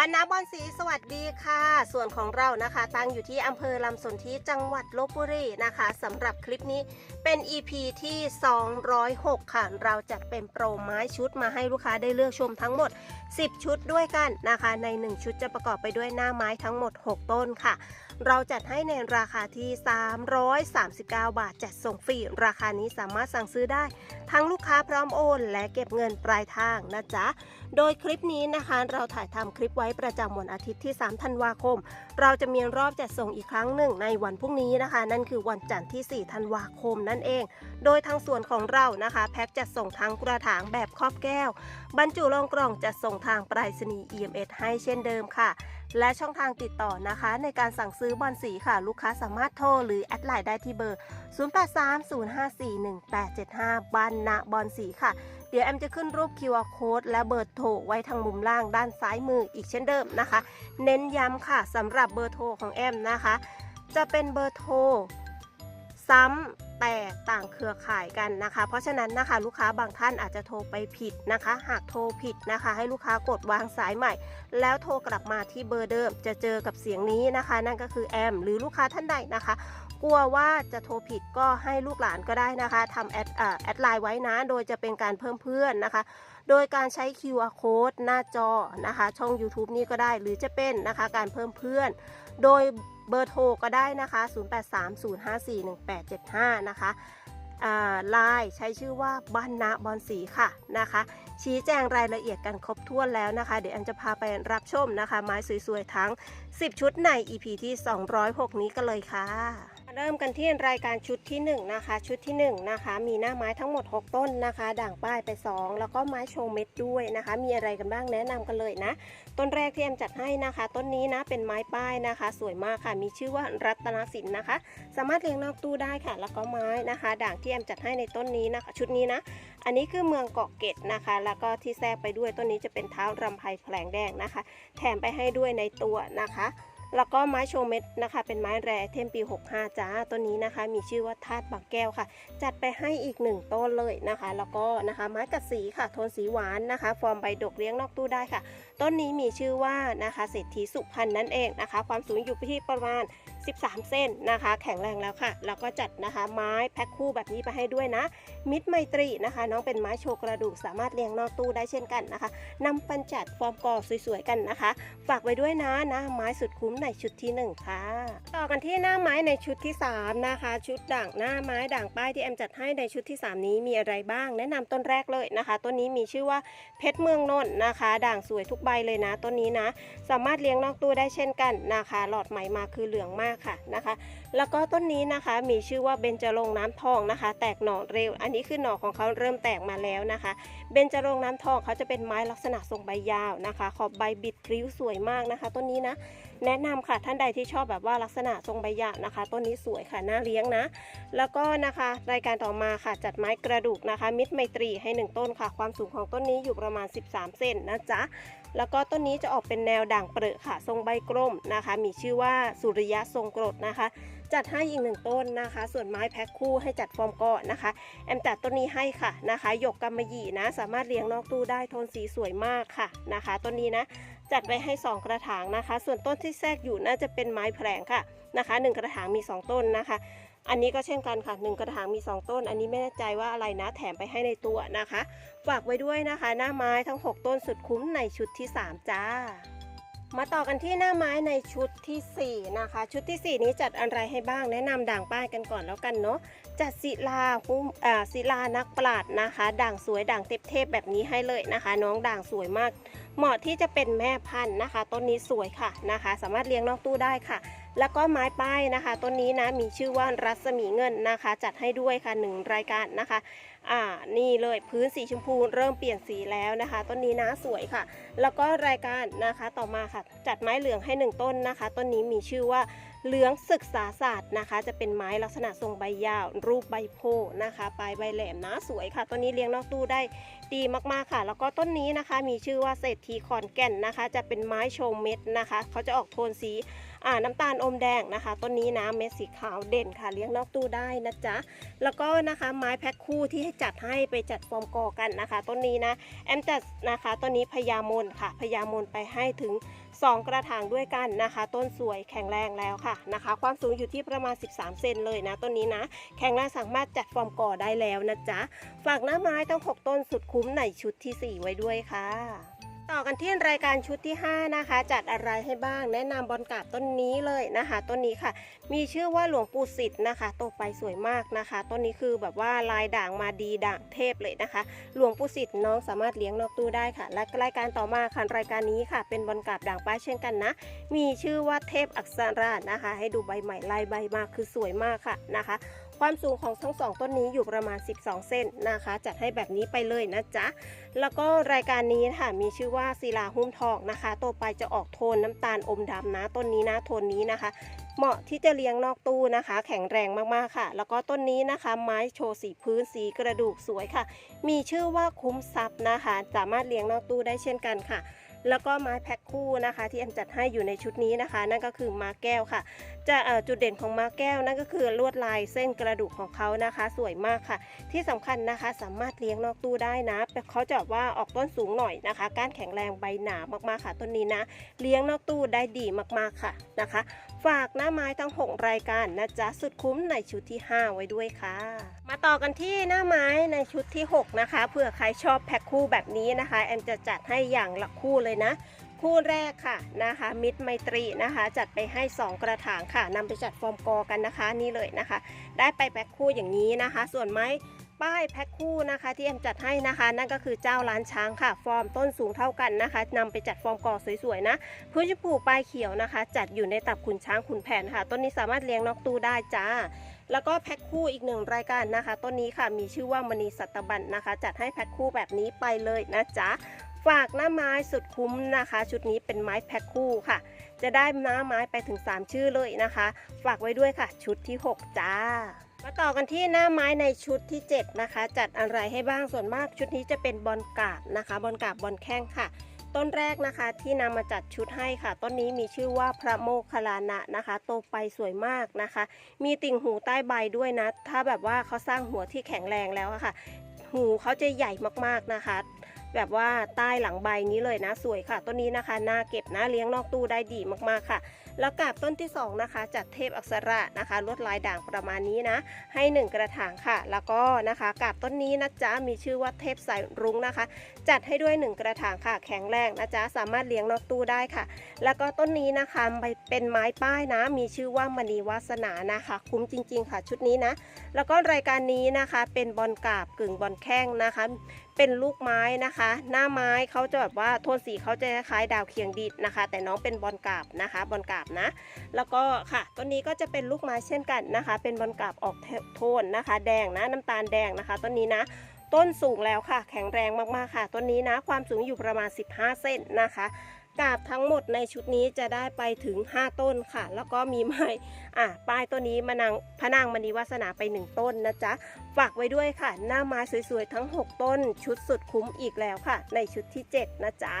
บรรณาบอนสีสวัสดีค่ะ ส่วนของเรานะคะ ตั้งอยู่ที่อำเภอลำสนธิจังหวัดลบบุรีนะคะสำหรับคลิปนี้เป็น EP ที่ 206 ค่ะ เราจัดเป็นโปรไม้ชุดมาให้ลูกค้าได้เลือกชมทั้งหมด 10 ชุดด้วยกันนะคะ ใน 1 ชุดจะประกอบไปด้วยหน้าไม้ทั้งหมด 6 ต้นค่ะ เราจัดให้ในราคาที่ 339 บาท จัดส่งฟรี ราคานี้สามารถสั่งซื้อได้ ทั้งลูกค้าพร้อมโอน และเก็บเงินปลายทางนะจ๊ะ โดยคลิปนี้นะคะ เราถ่ายทำคลิปไว้ประจำวันอาทิตย์ที่ 3 ธันวาคม เราจะมีรอบจัดส่งอีกครั้งหนึ่งในวันพรุ่งนี้นะคะ นั่นคือวันจันทร์ที่ 4 ธันวาคมนั่นเอง โดยทางส่วนของเรานะคะ แพ็คจัดส่งทั้งกระถางแบบครอบแก้ว บรรจุลงกล่องจัดส่งทางไปรษณีย์ EMS ให้เช่นเดิมค่ะ และช่องทางติดต่อนะคะ ในการสั่งซื้อบอลสีค่ะ ลูกค้าสามารถโทรหรือแอดไลน์ได้ที่เบอร์ 0830541875บันนะบอลสีค่ะ เดี๋ยวแอมจะขึ้นรูป QR code และเบอร์โทรไว้ทางมุมล่างด้านซ้ายมืออีกเช่นเดิมนะคะ เน้นย้ำค่ะสำหรับเบอร์โทรของแอมนะคะ จะเป็นเบอร์โทรซ้ำ แต่ต่างเครือข่ายกันนะคะ เพราะฉะนั้นนะคะลูกค้าบางท่านอาจจะโทรไปผิดนะคะ หากโทรผิดนะคะ ให้ลูกค้ากดวางสายใหม่ แล้วโทรกลับมาที่เบอร์เดิมจะเจอกับเสียงนี้นะคะ นั่นก็คือแอมหรือลูกค้าท่านใดนะคะ กลัวว่าจะโทรผิดก็ให้ลูกหลานก็ได้นะคะทำแอดแอดไลน์ไว้นะ โดยจะเป็นการเพิ่มเพื่อนนะคะ โดยการใช้ QR code หน้าจอนะคะ ช่อง YouTube นี่ก็ได้หรือจะเป็นนะคะการเพิ่มเพื่อน โดย เบอร์โทรก็ได้นะคะ 0830541875 นะคะไลน์ใช้ชื่อว่าบ้านนาบอลสีค่ะนะคะ ชี้แจงรายละเอียดกันครบถ้วนแล้วนะคะ เดี๋ยวอันจะพาไปรับชมนะคะ ไม้สวยๆทั้ง 10 ชุดใน EP ที่ 206 นี้กันเลยค่ะ เริ่มกันที่รายการชุดที่1นะคะ ชุดที่1นะคะ มีหน้าไม้ทั้งหมด 6 ต้นนะคะ ด่างป้ายไป 2 แล้วก็ไม้โชว์เม็ดด้วยนะคะ มีอะไรกันบ้างแนะนำกันเลยนะ ต้นแรกที่แอมจัดให้นะคะ ต้นนี้นะเป็นไม้ป้ายนะคะ สวยมากค่ะ มีชื่อว่ารัตนสินนะคะ สามารถเลี้ยงนอกตู้ได้ค่ะ แล้วก็ไม้นะคะ ด่างที่แอมจัดให้ในต้นนี้นะคะ ชุดนี้นะ อันนี้คือเมืองเกาะเกร็ดนะคะ แล้วก็ที่แทรกไปด้วยต้นนี้จะเป็นเท้ารำไพแผลงแดงนะคะ แถมไปให้ด้วยในตัวนะคะ แล้วก็ไม้โชว์เม็ดนะคะ เป็นไม้แรเทมปี 65 จ้าต้นนี้นะคะ มีชื่อว่าธาตุบางแก้วค่ะ จัดไปให้อีกหนึ่งต้นเลยนะคะ แล้วก็นะคะไม้กัดสีค่ะ โทนสีหวานนะคะ ฟอร์มใบดกเลี้ยงนอกตู้ได้ค่ะ ต้นนี้มีชื่อว่านะคะเศรษฐีสุพรรณนั่นเองนะคะ ความสูงอยู่ที่ประมาณ 13 เส้นนะคะ แข็งแรงแล้วค่ะแล้วก็จัดนะคะ ไม้แพ็คคู่แบบนี้ไปให้ด้วยนะ มิตรไมตรีนะคะ น้องเป็นไม้โชว์กระดูกสามารถเลี้ยงนอกตู้ได้เช่นกันนะคะนำปันจัดฟอร์มกอสวยๆกันนะคะ ฝากไว้ด้วยนะนะไม้สุดคุ้มในชุดที่ 1 ค่ะ ต่อกันที่หน้าไม้ในชุดที่ 3 นะคะ ชุดด่างหน้าไม้ด่างป้ายที่แอมจัดให้ในชุดที่ 3 นี้มีอะไรบ้าง แนะนำต้นแรกเลยนะคะต้นนี้มีชื่อว่าเพชรเมืองนนท์นะคะ ด่างสวยทุกใบเลยนะต้นนี้นะ สามารถเลี้ยงนอกตู้ได้เช่นกันนะคะ หลอดไหมมาคือเหลืองมากค่ะนะคะแล้วก็ต้นนี้นะคะมีชื่อว่าเบญจรงน้ำทองนะคะ แตกหน่อเร็ว อันนี้คือหน่อของเขาเริ่มแตกมาแล้วนะคะ เบญจรงน้ำทองเขาจะเป็นไม้ลักษณะทรงใบยาวนะคะ ขอบใบบิดริ้วสวยมากนะคะ ต้นนี้นะ แนะนำค่ะท่านใดที่ชอบแบบว่าลักษณะทรงใบหญ้านะคะ ต้นนี้สวยค่ะน่าเลี้ยงนะ แล้วก็นะคะรายการต่อมาค่ะจัดไม้กระดูกนะคะ มิตรไมตรีให้หนึ่งต้นค่ะ ความสูงของต้นนี้อยู่ประมาณ 13 เซนนะจ๊ะแล้วก็ต้นนี้จะออกเป็นแนวด่างเปรอะค่ะ ทรงใบกลมนะคะ มีชื่อว่าสุริยะทรงกรดนะคะ จัดให้อีกหนึ่งต้นนะคะ ส่วนไม้แพ็คคู่ให้จัดฟอร์มก่อนนะคะ แอมจัดต้นนี้ให้ค่ะนะคะหยกกำมะหยี่นะ สามารถเลี้ยงนอกตู้ได้โทนสีสวยมากค่ะนะคะต้นนี้นะจัดไว้ให้ 2 กระถางนะคะ ส่วนต้นที่แทรกอยู่น่าจะเป็นไม้แผลงค่ะนะคะ 1 กระถางมี 2 ต้นนะคะ อันนี้ก็เช่นกันค่ะ 1 กระถางมี 2 ต้น อันนี้ไม่แน่ใจว่าอะไรนะแถมไปให้ในตัวนะคะ ฝากไว้ด้วยนะคะ หน้าไม้ทั้ง 6 ต้นสุดคุ้มในชุดที่ 3 จ้า มาต่อกันที่หน้าไม้ในชุดทีสี่4 นะคะ ชุดทีสี่ 4 นี้จัดอะไรให้บ้างแนะนำด่างป้ายกันก่อนแล้วกันเนาะจัดศิลาหุ้มอ่าศิลานักปราดนะคะ ด่างสวยด่างเทพๆแบบนี้ให้เลยนะคะ น้องด่างสวยมาก เหมาะที่จะเป็นแม่พันธุ์นะคะ ต้นนี้สวยค่ะนะคะ สามารถเลี้ยงนอกตู้ได้ค่ะ แล้วก็ไม้ป้ายนะคะต้นนี้นะมีชื่อว่ารัศมีเงินนะคะ จัดให้ด้วยค่ะหนึ่งรายการนะคะ อ่านี่เลยพื้นสีชมพูเริ่มเปลี่ยนสีแล้วนะคะ ต้นนี้นะสวยค่ะ แล้วก็รายการนะคะต่อมาค่ะ จัดไม้เหลืองให้หนึ่งต้นนะคะ ต้นนี้มีชื่อว่า เหลืองศึกษาศาสตร์นะคะ จะเป็นไม้ลักษณะทรงใบยาว รูปใบโพนะคะ ปลายใบแหลมนะสวยค่ะต้นนี้เลี้ยงนอกตู้ได้ดีมากๆค่ะ แล้วก็ต้นนี้นะคะ มีชื่อว่าเศรษฐีขอนแก่นนะคะ จะเป็นไม้โชว์เม็ดนะคะเขาจะออกโทนสีอ่าน้ำตาลอมแดงนะคะต้นนี้นะเม็ดสีขาวเด่นค่ะ เลี้ยงนอกตู้ได้นะจ๊ะแล้วก็นะคะไม้แพ็คคู่ที่ให้จัดให้ไปจัดฟอร์มกอกันนะคะ ต้นนี้นะแอมจัดนะคะต้นนี้พญามนค่ะพญามนไปให้ถึง 2 กระถางด้วยกันนะคะ ต้นสวยแข็งแรงแล้วค่ะนะคะ ความสูงอยู่ที่ประมาณ 13 เซนเลยนะต้นนี้นะ แข็งแรงสามารถจัดฟอร์มก่อได้แล้วนะจ๊ะฝากหน้าไม้ตั้ง 6 ต้นสุดคุ้มในชุดทีสี่4 ไว้ด้วยค่ะ ต่อกันที่รายการชุดที่ 5 นะคะ จัดอะไรให้บ้าง แนะนำบอลกาบต้นนี้เลยนะคะ ต้นนี้ค่ะ มีชื่อว่าหลวงปู่สิทธิ์นะคะโตไปสวยมากนะคะ ต้นนี้คือแบบว่าลายด่างมาดีด่างเทพเลยนะคะ หลวงปู่สิทธิ์น้องสามารถเลี้ยงนอกตู้ได้ค่ะ และรายการต่อมาค่ะรายการนี้ค่ะ เป็นบอลกาบด่างป้ายเช่นกันนะ มีชื่อว่าเทพอักษรานะคะ ให้ดูใบใหม่ลายใบมากคือสวยมากค่ะนะคะ ความสูงของทั้งสองต้นนี้อยู่ประมาณ 12เซนนะคะ จัดให้แบบนี้ไปเลยนะจ๊ะ แล้วก็รายการนี้ค่ะมีชื่อว่าศิลาหุ้มทองนะคะต่อไปจะออกโทนน้ำตาลอมดำนะ ต้นนี้นะโทนนี้นะคะ เหมาะที่จะเลี้ยงนอกตู้นะคะ แข็งแรงมากๆค่ะ แล้วก็ต้นนี้นะคะ ไม้โชว์สีพื้นสีกระดูกสวยค่ะ มีชื่อว่าคุ้มทรัพย์นะคะ สามารถเลี้ยงนอกตู้ได้เช่นกันค่ะ แล้วก็ไม้แพ็คคู่นะคะ ที่แอมจัดให้อยู่ในชุดนี้นะคะ นั่นก็คือม้าแก้วค่ะ จะจุดเด่นของม้าแก้วนั่นก็คือลวดลายเส้นกระดูกของเขานะคะ สวยมากค่ะ ที่สำคัญนะคะสามารถเลี้ยงนอกตู้ได้นะแต่เขาจะว่าออกต้นสูงหน่อยนะคะ ก้านแข็งแรงใบหนามากๆค่ะต้นนี้นะ เลี้ยงนอกตู้ได้ดีมากๆค่ะนะคะ ฝากหน้าไม้ทั้ง 6 รายการนะจ๊ะสุดคุ้มในชุดที่ 5 ไว้ด้วยค่ะ มาต่อกันที่หน้าไม้ในชุดที่ 6 นะคะเผื่อใครชอบแพ็คคู่แบบนี้นะคะ แอมจะจัดให้อย่างละคู่เลยนะ คู่แรกค่ะนะคะ มิตรไมตรีนะคะ จัดไปให้ 2 กระถางค่ะนำไปจัดฟอร์มกอกันนะคะนี่เลยนะคะ ได้ไปแพ็คคู่อย่างนี้นะคะ ส่วนไม้ ป้ายแพ็คคู่นะคะที่แอมจัดให้นะคะ นั่นก็คือเจ้าล้านช้างค่ะ ฟอร์มต้นสูงเท่ากันนะคะนำไปจัดฟอร์มกอสวยๆนะพื้นชมพูปลายเขียวนะคะ จัดอยู่ในตับขุนช้างขุนแผนค่ะ ต้นนี้สามารถเลี้ยงนอกตู้ได้จ้าแล้วก็แพ็คคู่อีกหนึ่งรายการนะคะ ต้นนี้ค่ะมีชื่อว่ามณีสัตบันนะคะ จัดให้แพ็คคู่แบบนี้ไปเลยนะจ๊ะฝากหน้าไม้สุดคุ้มนะคะ ชุดนี้เป็นไม้แพ็คคู่ค่ะ จะได้หน้าไม้ไปถึง 3 ชื่อเลยนะคะ ฝากไว้ด้วยค่ะ ชุดที่ 6 จ้า มาต่อกันที่หน้าไม้ในชุดที่ 7 นะคะ จัดอะไรให้บ้างส่วนมากชุดนี้จะเป็นบอลกาบนะคะ บอลกาบบอลแข้งค่ะ ต้นแรกนะคะที่นำมาจัดชุดให้ค่ะ ต้นนี้มีชื่อว่าพระโมคคัลลานะนะคะ โตไปสวยมากนะคะ มีติ่งหูใต้ใบด้วยนะ ถ้าแบบว่าเขาสร้างหัวที่แข็งแรงแล้วค่ะ หูเขาจะใหญ่มากๆนะคะแบบว่าใต้หลังใบนี้เลยนะสวยค่ะต้นนี้นะคะน่าเก็บนะเลี้ยงนอกตู้ได้ดีมากๆค่ะ แล้วกาบต้นที่สองนะคะจัดเทพอักษระนะคะลวดลายด่างประมาณนี้นะ ให้หนึ่งกระถางค่ะ แล้วก็นะคะกาบต้นนี้นะจ๊ะมีชื่อว่าเทพสายรุ้งนะคะ จัดให้ด้วยหนึ่งกระถางค่ะ แข็งแรงนะจ๊ะสามารถเลี้ยงนอกตู้ได้ค่ะ แล้วก็ต้นนี้นะคะเป็นไม้ป้ายนะ มีชื่อว่ามณีวาสนานะคะ คุ้มจริง ๆ ค่ะชุดนี้นะ แล้วก็รายการนี้นะคะเป็นบอลกาบกึ่งบอลแข้งนะคะเป็นลูกไม้นะคะ หน้าไม้เขาจะแบบว่าโทนสีเขาจะคล้ายดาวเคียงดิดนะคะ แต่น้องเป็นบอลกาบนะคะบอลกาบนะ แล้วก็ค่ะต้นนี้ก็จะเป็นลูกไม้เช่นกันนะคะ เป็นบอลกาบออกโทนนะคะ แดงนะน้ำตาลแดงนะคะต้นนี้นะต้นสูงแล้วค่ะ แข็งแรงมากๆค่ะต้นนี้นะ ความสูงอยู่ประมาณ 15 เซนนะคะกาบทั้งหมดในชุดนี้จะได้ไปถึง 5 ต้นค่ะ แล้วก็มีไม้อะป้ายต้นนี้มานางพนางมณีวาสนาไป 1 ต้นนะจ๊ะ ฝากไว้ด้วยค่ะ หน้าไม้สวยๆ ทั้ง 6 ต้น ชุดสุดคุ้มอีกแล้วค่ะ ในชุดที่ 7 นะจ๊ะ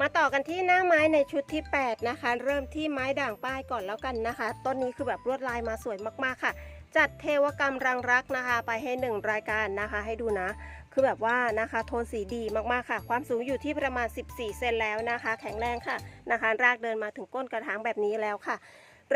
มาต่อกันที่หน้าไม้ในชุดที่ 8 นะคะ เริ่มที่ไม้ด่างป้ายก่อนแล้วกันนะคะ ต้นนี้คือแบบลวดลายมาสวยมากๆค่ะ จัดเทวกรรมรังรักนะคะ ไปให้ 1 รายการนะคะ ให้ดูนะ คือแบบว่านะคะโทนสีดีมากๆค่ะ ความสูงอยู่ที่ประมาณ 14 เซนแล้วนะคะ แข็งแรงค่ะนะคะ รากเดินมาถึงก้นกระถางแบบนี้แล้วค่ะ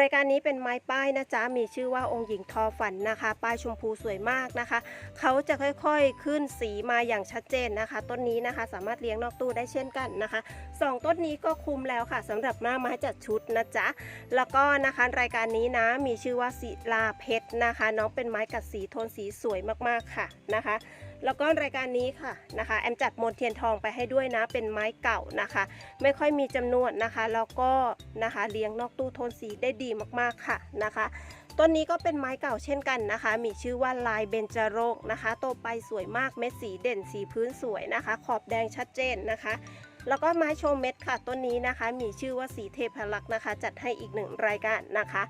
รายการนี้เป็นไม้ป้ายนะจ๊ะมีชื่อว่าองค์หญิงทอฝันนะคะ ป้ายชมพูสวยมากนะคะ เขาจะค่อยๆขึ้นสีมาอย่างชัดเจนนะคะ ต้นนี้นะคะสามารถเลี้ยงนอกตู้ได้เช่นกันนะคะสองต้นนี้ก็คุมแล้วค่ะสำหรับหน้าไม้จัดชุดนะจ๊ะแล้วก็นะคะรายการนี้นะมีชื่อว่าศิลาเพชรนะคะ น้องเป็นไม้กัดสีโทนสีสวยมากๆค่ะนะคะ แล้วก็รายการนี้ค่ะนะคะแอมจัดมนเทียนทองไปให้ด้วยนะ เป็นไม้เก่านะคะ ไม่ค่อยมีจำนวนนะคะแล้วก็นะคะเลี้ยงนอกตู้โทนสีได้ดีมากๆค่ะนะคะต้นนี้ก็เป็นไม้เก่าเช่นกันนะคะ มีชื่อว่าลายเบญจโรงนะคะ โตไปสวยมากเม็ดสีเด่นสีพื้นสวยนะคะ ขอบแดงชัดเจนนะคะ แล้วก็ไม้โชว์เม็ดค่ะ ต้นนี้นะคะ มีชื่อว่าสีเทพลักษ์นะคะ จัดให้อีกหนึ่งรายการนะคะ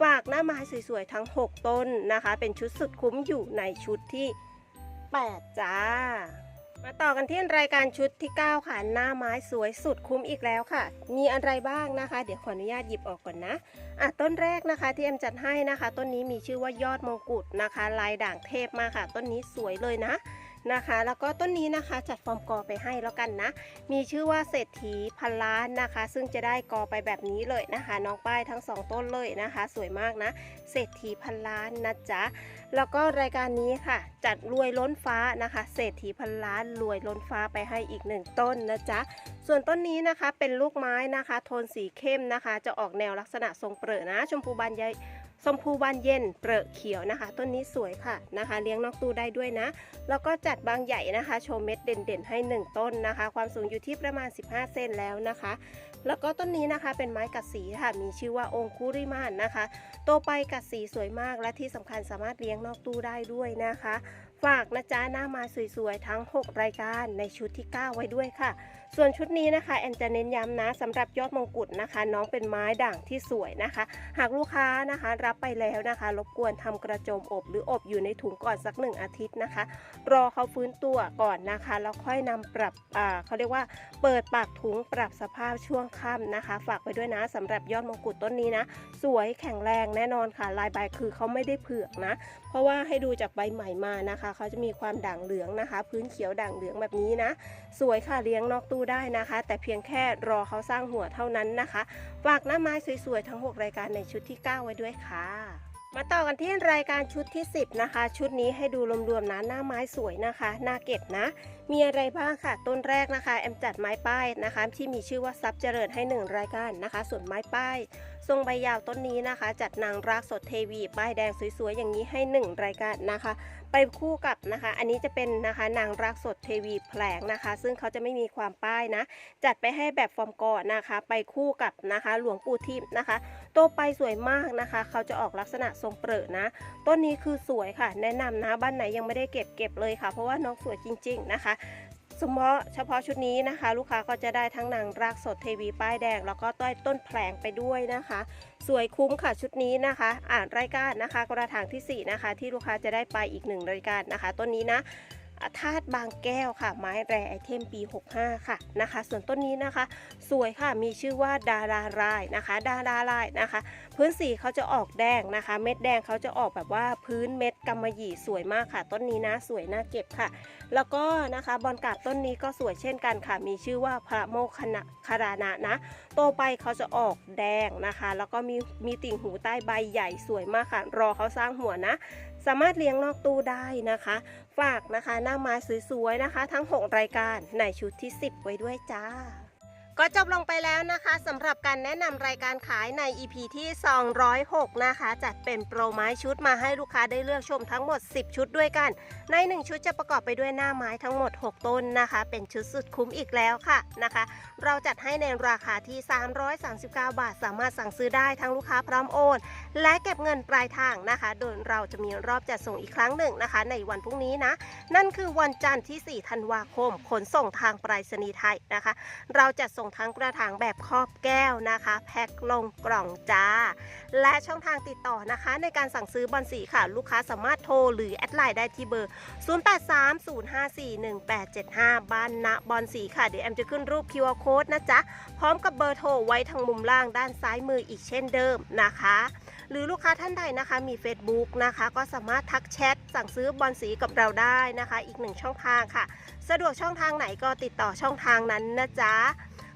ฝากหน้าไม้สวยๆทั้ง 6 ต้นนะคะ เป็นชุดสุดคุ้มอยู่ในชุดที่ 8 จ้า มาต่อกันที่รายการชุดที่ 9 ค่ะ หน้าไม้สวยสุดคุ้มอีกแล้วค่ะ มีอะไรบ้างนะคะ เดี๋ยวขออนุญาตหยิบออกก่อนนะอะต้นแรกนะคะที่เอ็มจัดให้นะคะ ต้นนี้มีชื่อว่ายอดมงกุฎนะคะ ลายด่างเทพมากค่ะ ต้นนี้สวยเลยนะ นะคะ แล้วก็ต้นนี้นะคะจัดฟอร์มกอไปให้แล้วกันนะ มีชื่อว่าเศรษฐีพันล้านนะคะ ซึ่งจะได้กอไปแบบนี้เลยนะคะ น้องป้ายทั้งสองต้นเลยนะคะ สวยมากนะ เศรษฐีพันล้านนะจ๊ะ แล้วก็รายการนี้ค่ะ จัดรวยล้นฟ้านะคะ เศรษฐีพันล้านรวยล้นฟ้าไปให้อีกหนึ่งต้นนะจ๊ะ ส่วนต้นนี้นะคะเป็นลูกไม้นะคะ โทนสีเข้มนะคะ จะออกแนวลักษณะทรงเปรอะนะ ชมพูบานใย ชมพูบานเย็นเปรอะเขียวนะคะ ต้นนี้สวยค่ะนะคะ เลี้ยงนอกตู้ได้ด้วยนะ แล้วก็จัดบางใหญ่นะคะ โชว์เม็ดเด่นๆให้ 1 ต้นนะคะ ความสูงอยู่ที่ประมาณ 15 เซนแล้วนะคะ แล้วก็ต้นนี้นะคะเป็นไม้กัดสีค่ะ มีชื่อว่าองคุริมานนะคะ โตไปกัดสีสวยมาก และที่สำคัญสามารถเลี้ยงนอกตู้ได้ด้วยนะคะ ฝากนะจ๊ะหน้ามาสวยๆทั้ง 6 รายการในชุดที่ 9 ไว้ด้วยค่ะ ส่วนชุดนี้นะคะแอนจะเน้นย้ำนะสำหรับยอดมงกุฎนะคะ น้องเป็นไม้ด่างที่สวยนะคะ หากลูกค้านะคะ รับไปแล้วนะคะ รบกวนทำกระโจมอบ หรืออบอยู่ในถุงก่อนสักหนึ่งอาทิตย์นะคะ รอเขาฟื้นตัวก่อนนะคะ แล้วค่อยนำปรับอ่าเขาเรียกว่า เปิดปากถุงปรับสภาพช่วงค่ำนะคะ ฝากไว้ด้วยนะสำหรับยอดมงกุฎต้นนี้นะสวยแข็งแรงแน่นอนค่ะ ลายใบคือเขาไม่ได้เผือกนะ เพราะว่าให้ดูจากใบใหม่มานะคะเขาจะมีความด่างเหลืองนะคะ พื้นเขียวด่างเหลืองแบบนี้นะ สวยค่ะเลี้ยงนอกตู้ได้นะคะ แต่เพียงแค่รอเขาสร้างหัวเท่านั้นนะคะ ฝากหน้าไม้สวยๆ ทั้ง 6 รายการในชุดที่ 9 ไว้ด้วยค่ะ มาต่อกันที่รายการชุดที่ 10 นะคะ ชุดนี้ให้ดูรวมๆนะหน้าไม้สวยนะคะหน้าเก็บนะ มีอะไรบ้างค่ะ ต้นแรกนะคะ แอมจัดไม้ป้ายนะคะ ที่มีชื่อว่าซับเจริญให้ 1 รายการนะคะ ส่วนไม้ป้าย ทรงใบยาวต้นนี้นะคะ จัดนางรากสดเทวี ป้ายแดงสวยๆ อย่างนี้ให้ 1 รายการนะคะ ไปคู่กับนะคะ อันนี้จะเป็นนะคะนางรากสดเทวีแผลงนะคะ ซึ่งเขาจะไม่มีความป้ายนะ จัดไปให้แบบฟอร์มก่อนนะคะ ไปคู่กับนะคะ หลวงปู่ทิมนะคะ โตไปสวยมากนะคะ เขาจะออกลักษณะทรงเปรอะนะ ต้นนี้คือสวยค่ะ แนะนำนะบ้านไหนยังไม่ได้เก็บเก็บเลยค่ะ เพราะว่าน้องสวยจริง ๆ นะคะเฉพาะเฉพาะชุดนี้นะคะ ลูกค้าก็จะได้ทั้งนางรากสดเทวีป้ายแดง แล้วก็ต้อยต้นแผลงไปด้วยนะคะ สวยคุ้มค่ะชุดนี้นะคะ อ่านรายการนะคะ กระถางทีสี่4 นะคะ ที่ลูกค้าจะได้ไปอีกหนึ่งรายการนะคะ ต้นนี้นะ ธาตุบางแก้วค่ะ ไม้แรไอเทมปี 65 ค่ะนะคะ ส่วนต้นนี้นะคะ สวยค่ะมีชื่อว่าดารารายนะคะ ดารารายนะคะ พื้นสีเขาจะออกแดงนะคะ เม็ดแดงเขาจะออกแบบว่าพื้นเม็ดกำมะหยี่สวยมากค่ะ ต้นนี้นะสวยน่าเก็บค่ะ แล้วก็นะคะบอลกราบต้นนี้ก็สวยเช่นกันค่ะ มีชื่อว่าพระโมคคณะคารานะนะโตไปเขาจะออกแดงนะคะ แล้วก็มีมีติ่งหูใต้ใบใหญ่สวยมากค่ะ รอเขาสร้างหัวนะ สามารถเลี้ยงนอกตู้ได้นะคะ ฝากนะคะหน้าไม้สวยๆนะคะ ทั้ง 6 รายการในชุดที่ 10 ไว้ด้วยจ้า ก็จบลงไปแล้วนะคะสำหรับการแนะนำรายการขายใน EP ที่ 206 นะคะ จัดเป็นโปรไม้ชุดมาให้ลูกค้าได้เลือกชมทั้งหมด 10 ชุดด้วยกัน ใน 1 ชุดจะประกอบไปด้วยหน้าไม้ทั้งหมด 6 ต้นนะคะ เป็นชุดสุดคุ้มอีกแล้วค่ะนะคะ เราจัดให้ในราคาที่ 339 บาท สามารถสั่งซื้อได้ทั้งลูกค้าพร้อมโอน และเก็บเงินปลายทางนะคะ โดยเราจะมีรอบจัดส่งอีกครั้งหนึ่งนะคะ ในวันพรุ่งนี้นะ นั่นคือวันจันทร์ที่ 4 ธันวาคมขนส่งทางไปรษณีย์ไทยนะคะ เราจัดส่งทั้งกระถางแบบครอบแก้วนะคะ แพ็คลงกล่องจ้า และช่องทางติดต่อนะคะ ในการสั่งซื้อบอลสีค่ะ ลูกค้าสามารถโทรหรือแอดไลน์ได้ที่เบอร์ 0830541875 บ้านณบอลสีค่ะ เดี๋ยวแอมจะขึ้นรูป QR code นะจ๊ะ พร้อมกับเบอร์โทรไว้ทางมุมล่างด้านซ้ายมืออีกเช่นเดิมนะคะหรือลูกค้าท่านใดนะคะมี Facebook นะคะก็สามารถทักแชทสั่งซื้อบอลสีกับเราได้นะคะ อีกหนึ่งช่องทางค่ะ สะดวกช่องทางไหนก็ติดต่อช่องทางนั้นนะจ๊ะ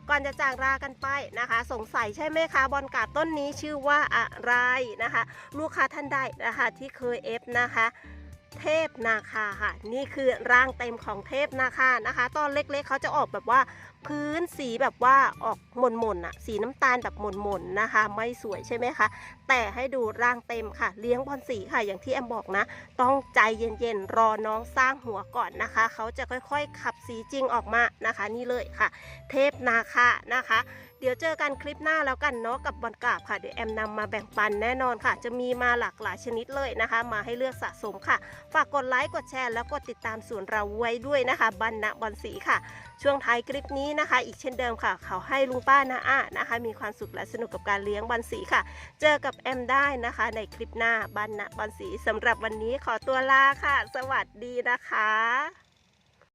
ก่อนจะจากรากันไปนะคะ สงสัยใช่ไหมคะบอลกาบต้นนี้ชื่อว่าอะไรนะคะ ลูกค้าท่านใดนะคะที่เคยเอฟนะคะเทพนาคาค่ะ นี่คือร่างเต็มของเทพนาคานะคะ ตอนเล็กๆเขาจะออกแบบว่า พื้นสีแบบว่าออกหม่นๆอะสีน้ำตาลแบบหม่นๆนะคะ ไม่สวยใช่ไหมคะ แต่ให้ดูร่างเต็มค่ะ เลี้ยงบอลสีค่ะอย่างที่แอมบอกนะ ต้องใจเย็นๆรอน้องสร้างหัวก่อนนะคะ เขาจะค่อยๆ ขับสีจริงออกมานะคะ นี่เลยค่ะ เทพนาคานะคะ เดี๋ยวเจอกันคลิปหน้าแล้วกันเนาะกับบอลกราบค่ะเดี๋ยวแอมนำมาแบ่งปันแน่นอนค่ะ จะมีมาหลากหลายชนิดเลยนะคะ มาให้เลือกสะสมค่ะ ฝากกดไลค์กดแชร์แล้วกดติดตามส่วนเราไว้ด้วยนะคะบันนะบอลสีค่ะ ช่วงท้ายคลิปนี้นะคะ อีกเช่นเดิมค่ะ เขาให้ลุงป้านะอะนะคะ มีความสุขและสนุกกับการเลี้ยงบอลสีค่ะ เจอกับแอมได้นะคะ ในคลิปหน้าบันนะบอลสีสำหรับวันนี้ขอตัวลาค่ะ สวัสดีนะคะ